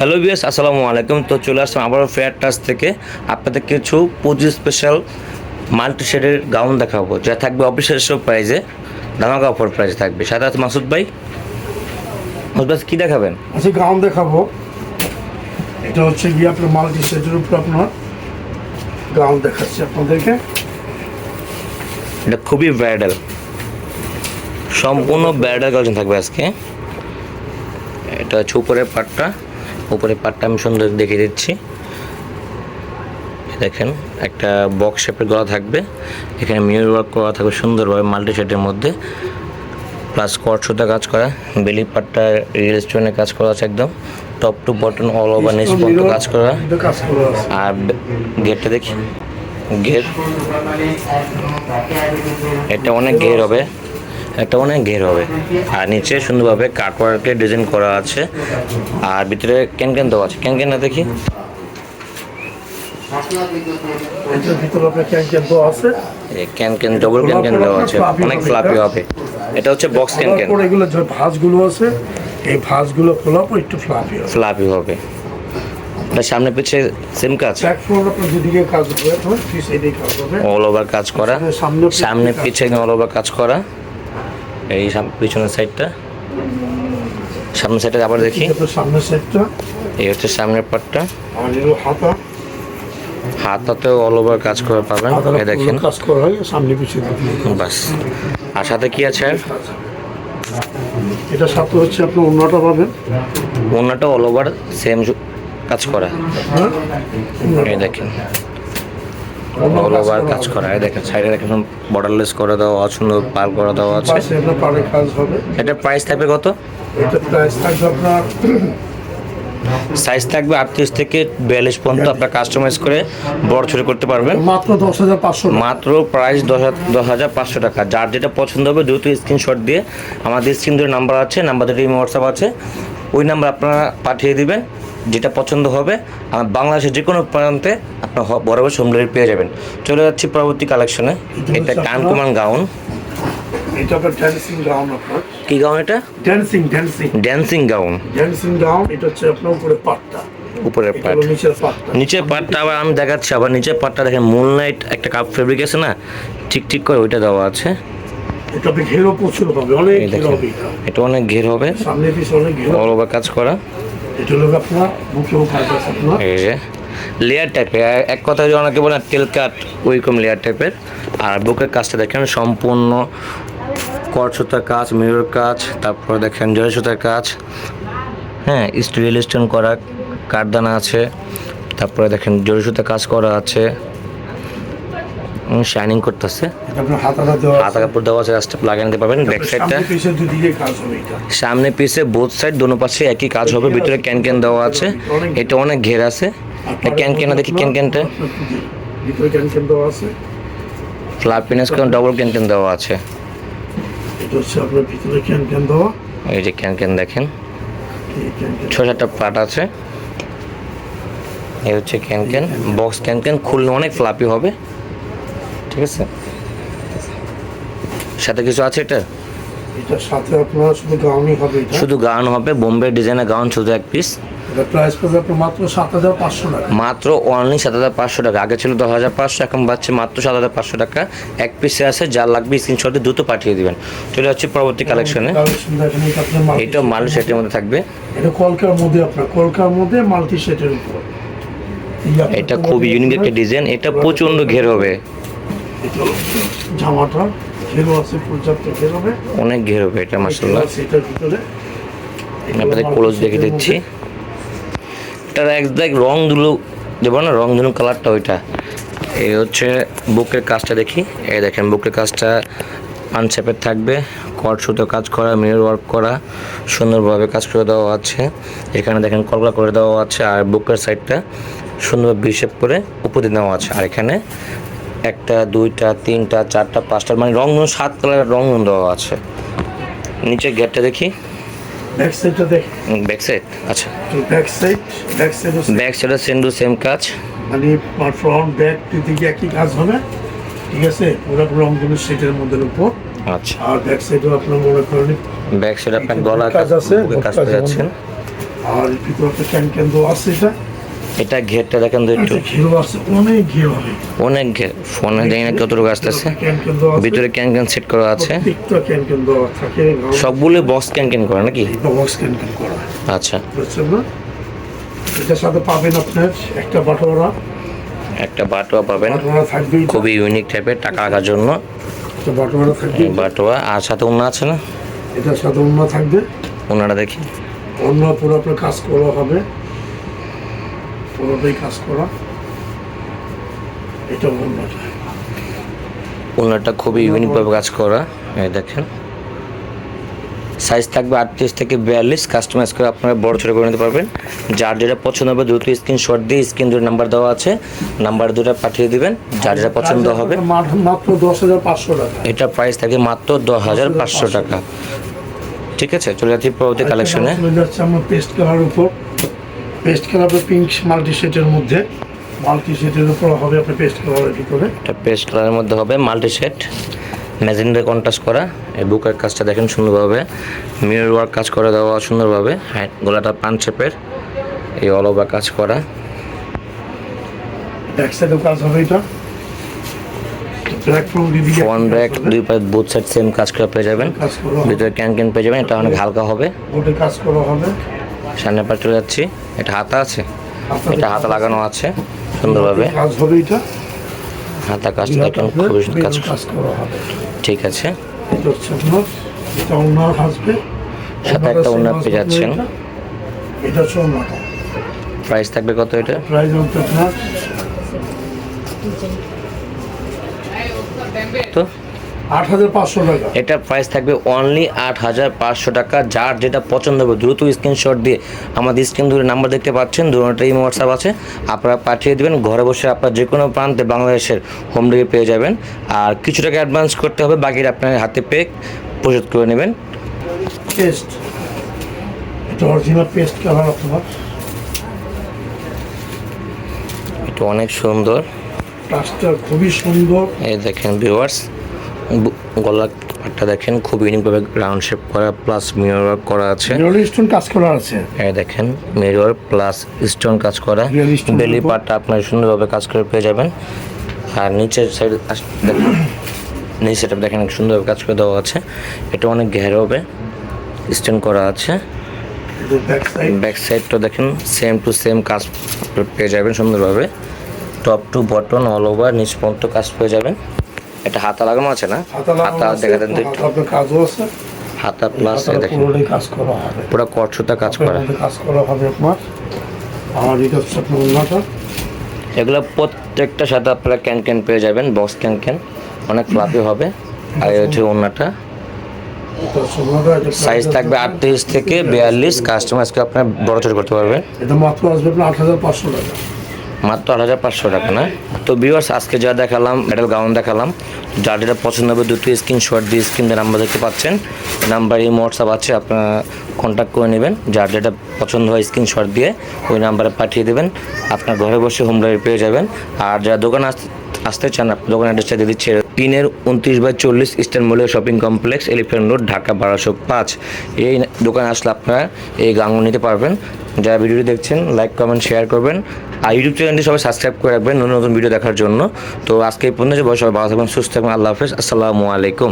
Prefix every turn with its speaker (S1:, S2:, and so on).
S1: Hello বিয়াস আসসালামু আলাইকুম। তো চলে আসলাম আবারও ফেয়ার টাচ থেকে। আপনাদের কিছু পুজো স্পেশাল মাল্টি শেডের গাউন দেখাবো যা থাকবে অফিসের সব প্রাইজে ধামাকা অফার প্রাইস থাকবে। সাথে আছে মাসুদ ভাই মাসুদ ভাই কী দেখাবেন?
S2: আচ্ছা গাউন দেখাবো। এটা হচ্ছে গিয়ে আপনার মাল্টি সেটের উপর আপনার গাউন দেখাচ্ছি আপনাদেরকে।
S1: এটা খুবই ব্রাইডাল সম্পূর্ণ ব্রাইডাল কালেকশন থাকবে আজকে। এটা হচ্ছে উপরের পাটটা উপরের পাটটা আমি সুন্দর দেখিয়ে দিচ্ছি। দেখেন একটা বক্স শেপের গলা থাকবে। এখানে মিরর ওয়ার্ক করা থাকবে সুন্দরভাবে মাল্টি শেডের মধ্যে। প্লাস কট সুতা কাজ করা বেলি পাটটা রিয়েল স্টোনের কাজ করা আছে একদম। Top to bottom all over নিচ পর্যন্ত কাজ করা। আর গেটটা দেখি। ঘের এটা অনেক ঘের হবে। এটা অনেক ঘের হবে। আর নিচে সুন্দরভাবে কাটওয়ার্কে ডিজাইন করা আছে। আর ভিতরে ক্যান ক্যান দেওয়া আছে। ক্যান ক্যান না দেখি?
S2: ক্যান
S1: ডবল ক্যান ক্যান দেওয়া আছে। অনেক ফ্লাপি হবে। এটা হচ্ছে বক্স ক্যান ক্যান।
S2: তারপর এগুলো যে ভাঁজগুলো আছে এই ভাঁজগুলো খোলার পর একটু ফ্লাপি হবে।
S1: ফ্লাপি হবে। সামনে পিছে সেম কাজ?
S2: হবে
S1: অল ওভার কাজ করা।
S2: সামনে
S1: সামনে পিছে অল ওভার কাজ করা। এই পিছনের সাইডটা সামনের সাইডটা আবার দেখি।
S2: সামনের সাইডটা
S1: এই হচ্ছে সামনের পাটটা
S2: হাতা।
S1: হাতাতে অল ওভার কাজ করে পাবেন। এই দেখেন।
S2: কাজ করা হয় সামনে দিকে।
S1: বাস। আর সাথে কি আছে?
S2: এটা সাথে হচ্ছে আপনি অন্যটা পাবেন।
S1: অন্যটা অল ওভার সেম কাজ করা।
S2: হ্যাঁ?
S1: এই দেখেন। অল ওভার কাজ করা এই দেখেন সাইডে দেখেন বর্ডারলেস করে দেওয়া সুন্দর পার করে দেওয়া আছে। এটা প্রাইস থাকবে কত?
S2: এটা প্রাইস থাকবে আপনার
S1: সাইজ থাকবে আটত্রিশ থেকে বিয়াল্লিশ পর্যন্ত আপনার কাস্টমাইজ করে বড় ছোট করতে পারবেন।
S2: মাত্র দশ হাজার পাঁচশো
S1: মাত্র প্রাইস দশ হাজার দশ হাজার পাঁচশো টাকা। যার যেটা পছন্দ হবে দ্রুত স্ক্রিনশট দিয়ে আমাদের স্ক্রিন ধরে নাম্বার আছে নাম্বার ধরে হোয়াটসঅ্যাপ আছে। ওই নাম্বার আপনারা পাঠিয়ে দিবেন যেটা পছন্দ হবে আমার বাংলাদেশের যে কোনো প্রান্তে আপনার বরাবর হোম ডেলিভারি পেয়ে যাবেন। চলে যাচ্ছি পরবর্তী কালেকশনে এটা কানকুমান গাউন।
S2: এটা ড্যান্সিং গাউন আপনার।
S1: কি গাউন এটা?
S2: Dancing dancing
S1: dancing gown
S2: dancing gown এটা হচ্ছে আপনার উপরে পাটটা।
S1: উপরের
S2: হলো নিচের পাটটা।
S1: আবার আমি দেখাচ্ছি আবার নিচের পার্টটা দেখেন মুনলাইট একটা কাপ ফেব্রিক আছে না? ঠিক ঠিক করে ওইটা দেওয়া আছে।
S2: ঘেরও প্রচুর হবে অনেক ঘের হবে। এটা
S1: অনেক ঘের হবে।
S2: সামনে পিছনে অনেক ঘের
S1: কাজ করা।
S2: এটা হলো আপনার বুকেও কাজ আছে আপনার।
S1: এই যে লেয়ার টাইপের এক কথা অনেকে বলে কাট ওইরকম লেয়ার টাইপের আর বুকের কাজটা দেখেন সম্পূর্ণ কটসুতার কাজ মিরর কাজ তারপর দেখেন জয় সুতার কাজ। হ্যাঁ স্টিল স্টোন করা কাঠদানা আছে। তারপরে দেখেন জরি সুতার কাজ করা আছে। শাইনিং করতেছে। হাতা কাপড় দেওয়া আছে রাস্তা লাগিয়ে নিতে পারবেন ব্যাক সাইডটা
S2: সামনে
S1: পিছে বোথ সাইড দোনো পাশে একই কাজ হবে ভিতরে ক্যান ক্যান দেওয়া আছে। এটা অনেক ঘের। আছে। ক্যান ক্যান দেখি ক্যান ক্যানটা
S2: ভিতরে ক্যান ক্যান দেওয়া আছে।
S1: করে ডবল ক্যান ক্যান দেওয়া আছে।
S2: এটা হচ্ছে আপনার ভিতরে ক্যান ক্যান দেওয়া।
S1: এই যে ক্যান ক্যান দেখেন ছ সাতটা পাট আছে। এই হচ্ছে can can box can can খুললে অনেক ফ্লাপি হবে। ঠিক আছে? সাথে কিছু আছে এটা?
S2: এটার সাথে আপনার শুধু গাউনই হবে এটা।
S1: শুধু গাউন হবে বোম্বে ডিজাইনের গাউন শুধু এক পিস
S2: এটা প্রাইস পড়বে আপনার মাত্র সাত হাজার পাঁচশো টাকা।
S1: মাত্র অনলি সাত হাজার পাঁচশো টাকা। আগে ছিল দশ হাজার পাঁচশো এখন পাচ্ছে মাত্র সাত হাজার পাঁচশো টাকা। এক পিসে আছে যা লাগবে স্ক্রিনশটে দ্রুত পাঠিয়ে দিবেন। চলে যাচ্ছি পরবর্তী কালেকশনে
S2: এটা মাল্টি
S1: মাল সেটের মধ্যে থাকবে।
S2: এটা কলকার মধ্যে আপনার কলকার মধ্যে মাল্টি সেটের উপর।
S1: এটা খুব ইউনিক একটা ডিজাইন এটা প্রচণ্ড ঘের হবে।
S2: এটা জামাটা ঘেরো আছে পর্যাপ্ত ঘের হবে
S1: অনেক ঘের হবে এটা মাসাল্লাহ
S2: সেটার ভিতরে।
S1: আপনাদের ক্লোজ দেখে দিচ্ছি। এটার একদাক রং দুলো দেবো না? রং দুলো কালারটা ওইটা। এই হচ্ছে বুকের কাজটা দেখি। এই দেখেন বুকের কাজটা আনশেপের থাকবে। কট সুতো কাজ করা মিরর ওয়ার্ক করা সুন্দরভাবে কাজ করে দেওয়া আছে। এখানে দেখেন কলকা করে দেওয়া আছে আর বুকের সাইডটা সুন্দরভাবে বিশেপ করে উপরে দেওয়া আছে। আর এখানে একটা দুইটা তিনটা চারটা পাঁচটা মানে রং সাত কালারের রং দেওয়া আছে। নিচে গেটটা দেখি।
S2: ব্যাক সাইডটা দেখ।
S1: ব্যাক সাইড আচ্ছা।
S2: Back side back side
S1: back সাইডে সেম টু সেম কাজ।
S2: মানে ফ্রন্ট ব্যাক দুদিকে একই কাজ হবে। ঠিক আছে? পুরো রংগুলো সেটের মধ্যে উপর।
S1: আচ্ছা।
S2: আর ব্যাক সাইডেও আপনার মনে করেন
S1: ব্যাক সাইড আপনার গলা
S2: কাজ আছে,
S1: কাজ
S2: কাজ
S1: করে যাচ্ছেন।
S2: আর ভিতরে একটা ক্যান আছে এটা।
S1: এটা ঘেরটা দেখেন তো একটু।
S2: ঘেরো অনেক ঘের
S1: অনেক ঘের ফোনে দেখি না কতটুকু আসতেছে। ভিতরে ক্যান ক্যান সেট করা আছে। সবগুলো বক্স ক্যান ক্যান করা নাকি?
S2: বক্স ক্যান ক্যান করা।
S1: আচ্ছা।
S2: বুঝছেন না? এটার সাথে পাবেন আপনার একটা বাটোয়ারা।
S1: একটা বাটোয়া পাবেন। খুবই ইউনিক টাইপের টাকা রাখার জন্য।
S2: বাটোয়ারা থাকবে।
S1: বাটোয়া আর সাথে অন্য আছে না?
S2: এটার সাথে অন্য থাকবে।
S1: ওনারা দেখি।
S2: অন্য পুরো আপনার কাজ করা হবে। পুরোটাই কাজ করা। এটা অন্যটা
S1: ওনারটা খুবই ইউনিকভাবে কাজ করা এই দেখেন। সাইজ থাকবে আটত্রিশ থেকে বিয়াল্লিশ কাস্টমাইজ করে আপনারা বড় ছোটো করে নিতে পারবেন। যার যেটা পছন্দ হবে দ্রুত স্ক্রিনশট দিয়ে স্ক্রিন দুটো নাম্বার দেওয়া আছে। নাম্বার দুটো পাঠিয়ে দিবেন যার যেটা পছন্দ হবে।
S2: মাত্র- দশ হাজার পাঁচশো টাকা।
S1: এটা প্রাইস থাকে মাত্র দশ হাজার পাঁচশো টাকা। ঠিক আছে চলে যাচ্ছি পরবর্তী কালেকশনে
S2: পেস্ট কালার উপর। পেস্ট কালার পিঙ্ক মাল্টি সেটের মধ্যে। মাল্টি সেটের উপর হবে আপনার পেস্ট কালারের ভিতরে।
S1: এটা পেস্ট কালারের মধ্যে হবে মাল্টি সেট ম্যাজেন্ডার কন্ট্রাস্ট করা এই বুকের কাজটা দেখেন সুন্দরভাবে মিরর ওয়ার্ক কাজ করে দেওয়া সুন্দরভাবে হ্যাঁ গলাটা পান শেপের এই অল ওভার কাজ করা।
S2: ব্যাক সাইডেও কাজ হবে এটা।
S1: ব্যাক দুই পায়ে বুথ সাইড সেম কাজ করে পেয়ে যাবেন। ভিতরে ক্যান ক্যান পেয়ে যাবেন এটা অনেক হালকা হবে।
S2: কাজ করা হবে।
S1: সামনে পার চলে যাচ্ছি। এটা হাতা আছে। এটা হাতা লাগানো আছে সুন্দরভাবে। হাতা কাজটা
S2: দুই
S1: খুবই কাজ। ঠিক আছে। সাথে একটা ওড়না পেয়ে যাচ্ছেন।
S2: এটা।
S1: প্রাইস থাকবে কত এটা?
S2: প্রাইস
S1: তো
S2: আট হাজার পাঁচশো টাকা।
S1: এটা প্রাইস থাকবে অনলি আট হাজার পাঁচশো টাকা। যার যেটা পছন্দ হবে দ্রুত স্ক্রিনশট দিয়ে আমাদের স্ক্রিন ধরে নাম্বার দেখতে পাচ্ছেন দুটোটাই হোয়াটসঅ্যাপ আছে আপনারা পাঠিয়ে দেবেন। ঘরে বসে আপনার যে কোনো প্রান্তে বাংলাদেশের হোম ডেলিভারি পেয়ে যাবেন। আর কিছু টাকা অ্যাডভান্স করতে হবে বাকিটা আপনার হাতে পে পরিশোধ করে নেবেন।
S2: পেস্ট এটা অরিজিনাল পেস্ট কালার আপনার
S1: এটা অনেক সুন্দর।
S2: কাজটা খুবই সুন্দর।
S1: এই দেখেন ভিউয়ার্স গলা পাটটা দেখেন খুব ইউনিকভাবে রাউন্ড শেপ করা প্লাস মিরর ওয়ার্ক করা আছে।
S2: রোলিং স্টোন কাজ করা আছে।
S1: এই দেখেন মিরর প্লাস স্টোন কাজ করা। বেলি। পার্টটা আপনার সুন্দরভাবে কাজ করে পেয়ে যাবেন। আর নিচের সাইড দেখেন নিচেটা দেখেন সুন্দরভাবে কাজ করে দেওয়া আছে। এটা অনেক ঘের হবে স্টোন করা আছে।
S2: ব্যাক সাইড
S1: ব্যাক সাইডটা দেখেন সেম টু সেম কাজ পেয়ে যাবেন সুন্দরভাবে। Top to bottom all over নিচ পর্যন্ত কাজ পেয়ে যাবেন। এটা হাতা লাগানো আছে না?
S2: হাতা
S1: দেখা দেন একটু।
S2: কাজও আছে।
S1: হাতা প্লাস দেখেন।
S2: কাজ করা হবে।
S1: পুরো কটসুতা কাজ করা।
S2: কাজ করা হবে আপনার আর এটা আপনার ওনাটা
S1: এগুলো প্রত্যেকটার সাথে আপনারা ক্যান ক্যান পেয়ে যাবেন বক্স ক্যান ক্যান। অনেক ফ্লাপি হবে। আর এই হচ্ছে ওনাটা সাইজ থাকবে আটত্রিশ থেকে বিয়াল্লিশ। কাস্টমাইজকে আপনার বড় ছোট করতে পারবেন।
S2: এটা মাত্র আসবে আপনার আট হাজার পাঁচশো টাকা।
S1: মাত্র আট হাজার পাঁচশো টাকা, না? তো ভিউয়ার্স আজকে যা দেখালাম মেডাল গাউন দেখালাম, যার যেটা পছন্দ হবে দুটো স্ক্রিনশট দিয়ে স্ক্রিন নাম্বার দেখতে পাচ্ছেন। নাম্বার এই হোয়াটসঅ্যাপ আছে, আপনারা কন্ট্যাক্ট করে নেবেন। যার যেটা পছন্দ হয় স্ক্রিনশট দিয়ে, ওই নাম্বারে পাঠিয়ে দেবেন। আপনার ঘরে বসে হোম ডেলিভারি পেয়ে যাবেন। আর যারা দোকান আসতে আসতে চান, আপনার দোকান অ্যাড্রেসটা দিয়ে দিচ্ছে। পিনের উনত্রিশ বাই চল্লিশ ইস্টার্ন মলিয়া shopping complex elephant road Dhaka, বারোশো পাঁচ। এই দোকানে আসলে আপনারা এই গাঙ্গুন নিতে পারবেন। যারা ভিডিওটি দেখছেন লাইক কমেন্ট শেয়ার করবেন। আর ইউটিউব চ্যানেলটি সবাই সাবস্ক্রাইব করে রাখবেন নতুন নতুন ভিডিও দেখার জন্য। তো আজকে এই পর্যন্ত, সবাই ভালো থাকবেন, সুস্থ থাকবেন, আল্লাহ হাফেজ, আসসালামু আলাইকুম।